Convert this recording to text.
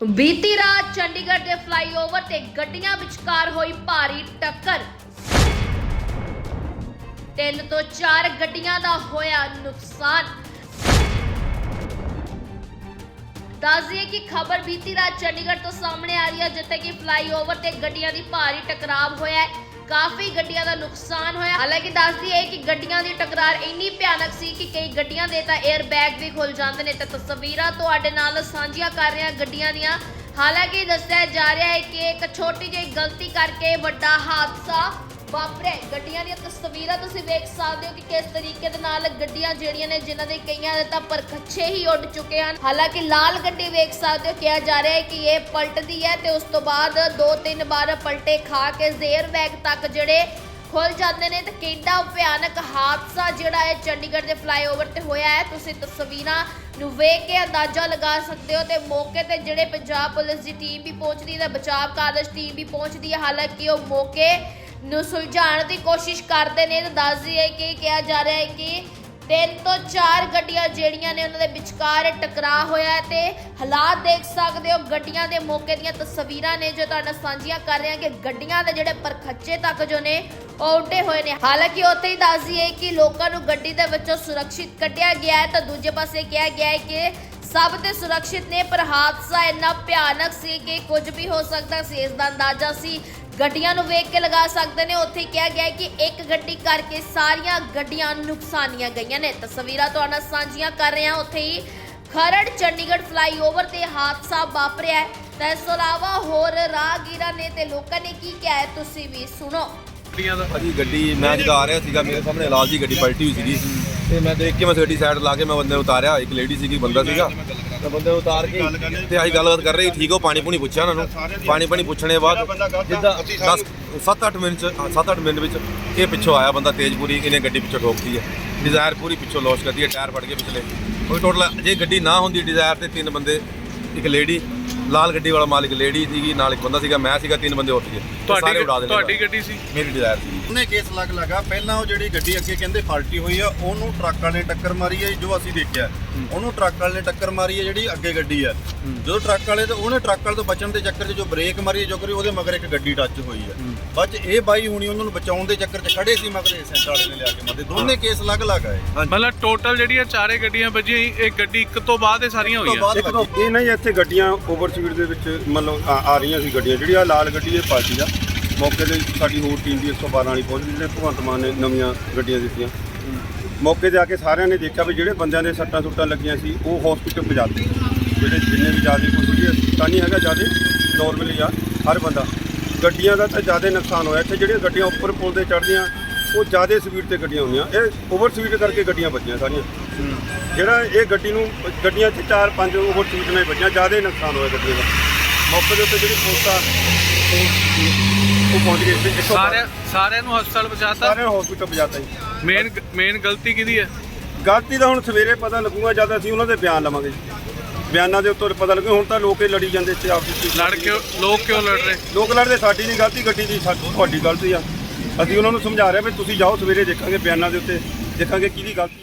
ਬੀਤੀ ਰਾਤ ਚੰਡੀਗੜ੍ਹ ਦੇ ਫਲਾਈਓਵਰ ਤੇ ਗੱਡੀਆਂ ਵਿਚਕਾਰ ਹੋਈ ਭਾਰੀ ਟੱਕਰ। ਤਿੰਨ ਤੋਂ ਚਾਰ ਗੱਡੀਆਂ ਦਾ ਹੋਇਆ ਨੁਕਸਾਨ। ਦੱਸਦੀਏ ਕਿ ਖਬਰ ਬੀਤੀ ਰਾਤ ਚੰਡੀਗੜ੍ਹ ਤੋਂ ਸਾਹਮਣੇ ਆ ਰਹੀ ਹੈ, ਜਿੱਥੇ ਕਿ ਫਲਾਈਓਵਰ ਤੇ ਗੱਡੀਆਂ ਦੀ ਭਾਰੀ ਟਕਰਾਵ ਹੋਇਆ ਹੈ। ਕਾਫੀ ਗੱਡੀਆਂ ਦਾ ਨੁਕਸਾਨ ਹੋਇਆ। ਹਾਲਾਂਕਿ ਦੱਸਦੀ ਹੈ ਕਿ ਗੱਡੀਆਂ ਦੀ ਟਕਰਾਰ ਇੰਨੀ ਭਿਆਨਕ ਸੀ ਕਿ ਕਈ ਗੱਡੀਆਂ ਦੇ ਤਾਂ 에ਅਰ ਬੈਗ ਵੀ ਖੁੱਲ ਜਾਂਦੇ ਨੇ। ਤੇ ਤਸਵੀਰਾਂ ਤੁਹਾਡੇ ਨਾਲ ਸਾਂਝੀਆਂ ਕਰ ਰਹੇ ਹਾਂ ਗੱਡੀਆਂ ਦੀਆਂ। ਹਾਲਾਂਕਿ ਦੱਸਿਆ ਜਾ ਰਿਹਾ ਹੈ ਕਿ ਇੱਕ ਛੋਟੀ ਜਿਹੀ ਗਲਤੀ ਕਰਕੇ ਵੱਡਾ ਹਾਦਸਾ ਵਾਪਰਿਆ ਗੱਡੀਆਂ ਦੀਆਂ ਤਸਵੀਰਾਂ ਤੁਸੀਂ ਵੇਖ ਸਕਦੇ ਹੋ ਕਿ ਕਿਸ ਤਰੀਕੇ ਦੇ ਨਾਲ ਗੱਡੀਆਂ ਜਿਹੜੀਆਂ ਨੇ, ਜਿਨ੍ਹਾਂ ਦੇ ਕਈਆਂ ਦੇ ਤਾਂ ਪਰਖੱਚੇ ਹੀ ਉੱਡ ਚੁੱਕੇ ਹਨ। ਹਾਲਾਂਕਿ ਲਾਲ ਗੱਡੀ ਵੇਖ ਸਕਦੇ ਹੋ, ਕਿਹਾ ਜਾ ਰਿਹਾ ਹੈ ਕਿ ਇਹ ਪਲਟਦੀ ਹੈ ਤੇ ਉਸ ਤੋਂ ਬਾਅਦ ਦੋ ਤਿੰਨ ਵਾਰ ਪਲਟੇ ਖਾ ਕੇ ਜ਼ੇਰ ਬੈਗ ਤੱਕ ਜਿਹੜੇ ਖੁੱਲ ਜਾਂਦੇ ਨੇ ਤੇ ਕਿੰਨਾ ਭਿਆਨਕ ਹਾਦਸਾ ਜਿਹੜਾ ਹੈ ਚੰਡੀਗੜ੍ਹ ਦੇ ਫਲਾਈਓਵਰ ਤੇ ਹੋਇਆ ਹੈ। ਤੁਸੀਂ ਤਸਵੀਰਾਂ ਨੂੰ ਵੇਖ ਕੇ ਅੰਦਾਜ਼ਾ ਲਗਾ ਸਕਦੇ ਹੋ ਤੇ ਮੌਕੇ ਤੇ ਜਿਹੜੇ ਪੰਜਾਬ ਪੁਲਿਸ ਦੀ ਟੀਮ ਵੀ ਪਹੁੰਚਦੀ ਹੈ ਬਚਾਅ ਕਾਰਜ ਟੀਮ ਵੀ ਪਹੁੰਚਦੀ ਹੈ। ਹਾਲਾਂਕਿ ਉਹ ਮੌਕੇ ਨੂੰ ਸੁਲਝਾਉਣ ਦੀ ਕੋਸ਼ਿਸ਼ ਕਰਦੇ ਨੇ। ਤੇ ਦੱਸ ਦਈਏ ਕਿ ਕਿਹਾ ਜਾ ਰਿਹਾ ਹੈ ਕਿ ਤਿੰਨ ਤੋਂ ਚਾਰ ਗੱਡੀਆਂ ਜਿਹੜੀਆਂ ਨੇ ਉਹਨਾਂ ਦੇ ਵਿਚਕਾਰ ਟਕਰਾਅ ਹੋਇਆ ਹੈ ਤੇ ਹਾਲਾਤ ਦੇਖ ਸਕਦੇ ਹੋ, ਗੱਡੀਆਂ ਦੇ ਮੌਕੇ ਦੀਆਂ ਤਸਵੀਰਾਂ ਨੇ ਜੋ ਤੁਹਾਡਾ ਸਾਂਝੀਆਂ ਕਰ ਰਹੇ ਹਾਂ ਕਿ ਗੱਡੀਆਂ ਦੇ ਜਿਹੜੇ ਪਰਖੱਚੇ ਤੱਕ ਜੋ ਨੇ, ਉਹ ਉੱਡੇ ਹੋਏ ਨੇ। ਹਾਲਾਂਕਿ ਉੱਥੇ ਹੀ ਦੱਸ ਦਈਏ ਕਿ ਲੋਕਾਂ ਨੂੰ ਗੱਡੀ ਦੇ ਵਿੱਚੋਂ ਸੁਰੱਖਿਅਤ ਕੱਢਿਆ ਗਿਆ ਹੈ ਤਾਂ ਦੂਜੇ ਪਾਸੇ ਕਿਹਾ ਗਿਆ ਹੈ ਕਿ ਸਭ ਤੇ ਸੁਰੱਖਿਅਤ ਨੇ, ਪਰ ਹਾਦਸਾ ਇੰਨਾ ਭਿਆਨਕ ਸੀ ਕਿ ਕੁਝ ਵੀ ਹੋ ਸਕਦਾ ਸੀ। ਇਸ ਦਾ ਅੰਦਾਜ਼ਾ ਸੀ, ਗੱਡੀਆਂ ਨੂੰ ਵੇਖ ਕੇ ਲਗਾ ਸਕਦੇ ਨੇ। ਉੱਥੇ ਕਿਹਾ ਗਿਆ ਹੈ ਕਿ ਇੱਕ ਗੱਡੀ ਕਰਕੇ ਸਾਰੀਆਂ ਗੱਡੀਆਂ ਨੁਕਸਾਨੀਆਂ ਗਈਆਂ ਨੇ। ਤਸਵੀਰਾਂ ਤੁਹਾਡਾ ਸਾਂਝੀਆਂ ਕਰ ਰਹੇ। ਹਾਂ ਉੱਥੇ ਹੀ ਖਰੜ ਚੰਡੀਗੜ੍ਹ ਫਲਾਈਓਵਰ ਤੇ ਹਾਦਸਾ ਵਾਪਰਿਆ ਹੈ। ਤਾਂ ਇਸ ਤੋਂ ਇਲਾਵਾ ਹੋਰ ਰਾਹਗੀਰਾਂ ਨੇ ਤੇ ਲੋਕਾਂ ਨੇ ਕੀ ਕਿਹਾ ਹੈ, ਤੁਸੀਂ ਵੀ ਸੁਣੋ। ਗੱਡੀਆਂ ਦਾ? ਭਾਜੀ ਗੱਡੀ ਮੈਂ ਜਦੋਂ ਆ ਰਿਹਾ ਸੀਗਾ ਮੇਰੇ ਸਾਹਮਣੇ ਲਾਲ ਜੀ ਗੱਡੀ ਪਲਟੀ ਹੋਈ ਸੀਗੀ। ਤੇ ਮੈਂ ਦੇਖ ਕੇ ਮੈਂ ਗੱਡੀ ਸਾਈਡ ਲਾ ਕੇ ਮੈਂ ਬੰਦੇ ਨੂੰ ਉਤਾਰਿਆ ਇੱਕ ਲੇਡੀ ਸੀਗੀ ਬੰਦਾ ਸੀਗਾ। ਤਾਂ ਬੰਦੇ ਨੂੰ ਉਤਾਰ ਕੇ ਤੇ ਅਸੀਂ ਗੱਲਬਾਤ ਕਰ ਰਹੇ ਸੀ, ਠੀਕ ਹੋ ਪਾਣੀ ਪੂਣੀ ਪੁੱਛਿਆ ਉਹਨਾਂ ਨੂੰ। ਪਾਣੀ ਪਾਣੀ ਪੁੱਛਣੇ ਬਾਅਦ ਜਿੱਦਾਂ 10 7-8 ਮਿੰਟ ਚ 7-8 ਮਿੰਟ ਵਿੱਚ ਇਹ ਪਿੱਛੋਂ ਆਇਆ ਬੰਦਾ ਤੇਜ਼ ਪੂਰੀ ਇਹਨੇ ਗੱਡੀ ਪਿੱਛੋਂ ਠੋਕਦੀ ਹੈ। ਡਿਜ਼ਾਇਰ ਪੂਰੀ ਪਿੱਛੋਂ ਲੋਸ ਕਰਦੀ ਹੈ ਟਾਇਰ ਫੜ ਕੇ ਪਿਛਲੇ। ਕੋਈ ਟੋਟਲ ਜੇ ਗੱਡੀ ਨਾ ਹੁੰਦੀ ਡਿਜ਼ਾਇਰ ਤੇ ਤਿੰਨ ਬੰਦੇ ਇੱਕ ਲੇਡੀ ਲਾਲ ਗੱਡੀ ਵਾਲਾ ਮਾਲਿਕ ਲੇਡੀ ਸੀਗੀ ਨਾਲ ਇੱਕ ਬੰਦਾ ਸੀਗਾ ਮੈਂ ਸੀਗਾ ਤਿੰਨ ਬੰਦੇ ਉੱਠ ਗਏ। ਤੇ ਸਾਰੇ ਤੁਹਾਡੀ ਉਡਾ ਤੁਹਾਡੀ ਗੱਡੀ ਸੀ? ਮੇਰੀ ਡਿਜ਼ਾਇਰ ਸੀ ਉਹਨੇ ਕੇਸ ਲੱਗ ਲਗਾ। ਪਹਿਲਾਂ ਉਹ ਜਿਹੜੀ ਗੱਡੀ ਅੱਗੇ ਕਹਿੰਦੇ ਫਾਲਟੀ ਹੋਈ ਆ ਉਹਨੂੰ ਟਰੱਕ ਵਾਲੇ ਨੇ ਟੱਕਰ ਮਾਰੀ ਹੈ ਜੋ ਅਸੀਂ ਦੇਖਿਆ। ਉਹਨੂੰ ਟਰੱਕ ਵਾਲੇ ਨੇ ਟੱਕਰ ਮਾਰੀ ਹੈ ਜਿਹੜੀ ਅੱਗੇ ਗੱਡੀ ਆ। ਜਦੋਂ ਟਰੱਕ ਵਾਲੇ ਤੇ ਉਹਨੇ ਟਰੱਕ ਵਾਲੇ ਤੋਂ ਬਚਣ ਦੇ ਚੱਕਰ 'ਚ ਜੋ ਬ੍ਰੇਕ ਮਾਰੀ ਜੋ ਕਰੀ ਉਹਦੇ ਮਗਰ ਇੱਕ ਗੱਡੀ ਟੱਚ ਹੋਈ ਆ। ਬਾਅਦ 'ਚ ਇਹ ਬਾਈ ਹੁਣੀ ਉਹਨਾਂ ਨੂੰ ਬਚਾਉਣ ਦੇ ਚੱਕਰ 'ਚ ਖੜੇ ਸੀ ਮਗਰ ਸੈਂਟਰ ਵਾਲੇ ਨੇ ਲਿਆ ਕੇ ਮਾਰੇ। ਦੋਨੇ ਕੇਸ ਲੱਗ ਲੱਗ ਆਏ। ਮਤਲਬ ਟੋਟਲ ਜਿਹੜੀਆਂ ਚਾਰੇ ਗੱਡੀਆਂ ਵੱਜੀਆਂ ਇਹ ਗੱਡੀ ਇੱਕ ਤੋਂ ਬਾਅਦ ਇਹ ਸਾਰੀਆਂ ਹੋਈਆਂ? ਇਹ ਨਹੀਂ ਇੱਥੇ ਗੱਡੀਆਂ ਓਵਰ ਸਪੀਡ ਦੇ ਵਿੱਚ ਮਤਲਬ, ਆ ਆ ਰਹੀਆਂ ਸੀ ਗੱਡੀਆਂ। ਜਿਹੜੀ ਆ ਲਾਲ ਗੱਡੀ ਇਹ ਪਾਰਟੀ ਆ, ਮੌਕੇ ਤੇ ਸਾਡੀ ਹੋਰ ਟੀਮ ਦੀ 112 ਵਾਲੀ ਪਹੁੰਚ ਗਈ ਜਿਹੜੇ ਭਗਵੰਤ ਮਾਨ ਨੇ ਨਵੀਆਂ ਗੱਡੀਆਂ ਦਿੱਤੀਆਂ। ਮੌਕੇ ਤੇ ਆ ਕੇ ਸਾਰਿਆਂ ਨੇ ਦੇਖਿਆ ਵੀ ਜਿਹੜੇ ਬੰਦਿਆਂ ਦੇ ਸੱਟਾਂ ਸੁੱਟਾਂ ਲੱਗੀਆਂ ਸੀ, ਉਹ ਹਸਪੀਟਲ ਪਹੁੰਚਾਤੇ ਜਿਹੜੇ ਜਿੰਨੇ ਵੀ ਜ਼ਿਆਦਾ ਕੋਈ ਸੀਰੀਅਸ ਤਾਂ ਨਹੀਂ ਹੈਗਾ ਜ਼ਿਆਦਾ ਨੋਰਮਲੀ ਆ, ਹਰ ਬੰਦਾ। ਗੱਡੀਆਂ ਦਾ ਤਾਂ ਜ਼ਿਆਦਾ ਨੁਕਸਾਨ ਹੋਇਆ। ਇੱਥੇ ਜਿਹੜੀਆਂ ਗੱਡੀਆਂ ਉੱਪਰ ਪੁਲ ਤੇ ਚੜ੍ਹਦੀਆਂ, ਉਹ ਜ਼ਿਆਦਾ ਸਪੀਡ ਤੇ ਗੱਡੀਆਂ ਹੁੰਦੀਆਂ। ਇਹ ਓਵਰ ਸਪੀਡ ਕਰਕੇ ਗੱਡੀਆਂ ਵੱਜੀਆਂ ਸਾਰੀਆਂ। ਜਿਹੜਾ ਇਹ ਗੱਡੀ ਨੂੰ ਗੱਡੀਆਂ 'ਚ ਚਾਰ ਪੰਜ ਸਪੀਡ ਨਾਲ ਵੱਜੀਆਂ ਜ਼ਿਆਦਾ ਹੀ ਨੁਕਸਾਨ ਹੋਇਆ ਗੱਡੀ ਦਾ। ਮੌਕੇ ਦੇ ਉੱਤੇ ਜਿਹੜੀ ਪੁਲਿਸ ਆ ਉਹ- ਉਹ ਪਹੁੰਚ ਗਈ ਸੀ। 112 ਸਾਰਿਆਂ ਸਾਰਿਆਂ ਨੂੰ ਹਸਪਤਾਲ ਪਹੁੰਚਾਤਾ? ਸਾਰਿਆਂ ਨੂੰ ਹਸਪੀਟਲ ਪਹੁੰਚਾਤਾ ਜੀ। ਮੇਨ ਮੇਨ ਗਲਤੀ ਕਿਹਦੀ ਹੈ? ਗਲਤੀ ਦਾ ਹੁਣ ਸਵੇਰੇ ਪਤਾ ਲੱਗੂਗਾ ਜਦ ਅਸੀਂ ਉਹਨਾਂ ਦੇ ਬਿਆਨ ਲਵਾਂਗੇ ਜੀ। ਬਿਆਨਾਂ ਦੇ ਉੱਤੇ ਪਤਾ ਲੱਗੂ ਹੁਣ ਤਾਂ ਲੋਕ ਹੀ ਲੜੀ ਜਾਂਦੇ ਇੱਥੇ ਆਪਸ ਵਿੱਚ। ਲੜ ਕਿਉਂ ਲੋਕ ਕਿਉਂ ਲੜ ਰਹੇ? ਲੋਕ ਲੜਦੇ ਸਾਡੀ ਨਹੀਂ ਗਲਤੀ ਗੱਡੀ ਦੀ ਸਾ- ਤੁਹਾਡੀ ਗਲਤੀ ਆ। ਅਸੀਂ ਉਹਨਾਂ ਨੂੰ ਸਮਝਾ ਰਹੇ ਵੀ ਤੁਸੀਂ ਜਾਓ ਸਵੇਰੇ ਦੇਖਾਂਗੇ ਬਿਆਨਾਂ ਦੇ ਉੱਤੇ ਦੇਖਾਂਗੇ ਕਿਹਦੀ ਗਲਤੀ ਆ।